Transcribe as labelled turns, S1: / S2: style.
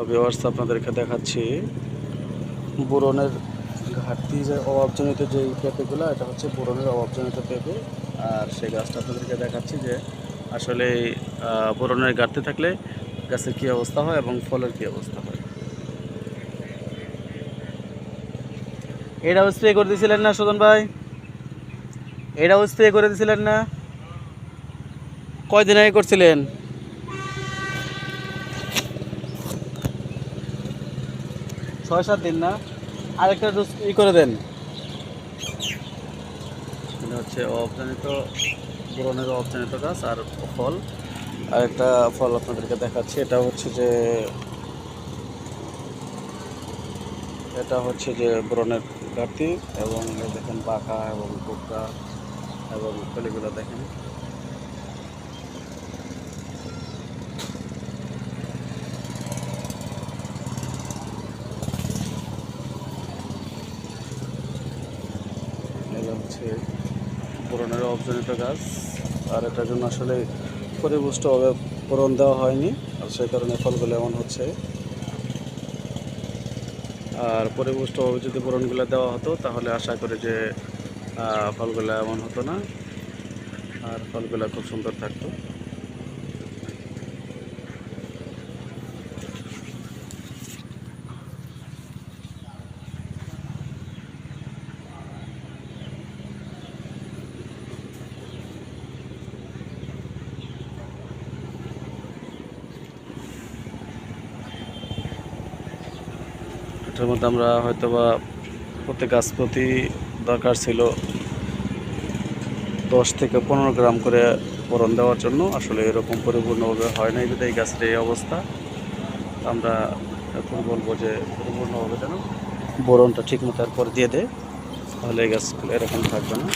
S1: Hello viewers আপনাদেরকে দেখাচ্ছি। বোরনের ঘাটতি যে অভাবজনিত যে পেঁপেগুলো, এটা হচ্ছে বোরনের অভাবজনিত পেঁপে। আর সেই গাছটা আপনাদেরকে দেখাচ্ছি যে আসলে বোরনের ঘাটতি থাকলে গাছের কী অবস্থা হয় এবং ফলের কী অবস্থা হয়। এটাও স্প্রে করে দিয়েছিলেন না সুদন ভাই? এটাও স্প্রে করে দিয়েছিলেন না? কয়দিন আগে করছিলেন? ছয় সাত দিন না আরেকটা ডোজ ই করে দেন। হচ্ছে অবদানিত ব্রণের অবদানিত গাছ আর ফল। আর একটা ফল আপনাদেরকে দেখাচ্ছি এটা হচ্ছে যে এটা হচ্ছে যে ব্রণের ঘাটতি এবং দেখেন পাখা এবং কুকরা এবং কলিগুলো দেখেন। হচ্ছে পুরনের অবজনিত গাছ, আর এটার জন্য আসলে পরিপুষ্টভাবে পূরণ দেওয়া হয়নি, আর সেই কারণে ফলগুলো এমন হচ্ছে। আর পরিপুষ্টভাবে যদি পূরণগুলো দেওয়া হতো, তাহলে আশা করি যে ফলগুলো এমন হতো না, আর ফলগুলো খুব সুন্দর থাকতো। এটার মধ্যে আমরা হয়তো বা প্রত্যেক গাছ প্রতি দরকার ছিল দশ থেকে পনেরো গ্রাম করে বরণ দেওয়ার জন্য। আসলে এরকম পরিপূর্ণভাবে হয় নাই এই গাছের এই অবস্থা। আমরা এখন বলব যে পরিপূর্ণভাবে যেন বরণটা ঠিক মতো তারপর দিয়ে দেয়, তাহলে এই গাছগুলো এরকম থাকবে না।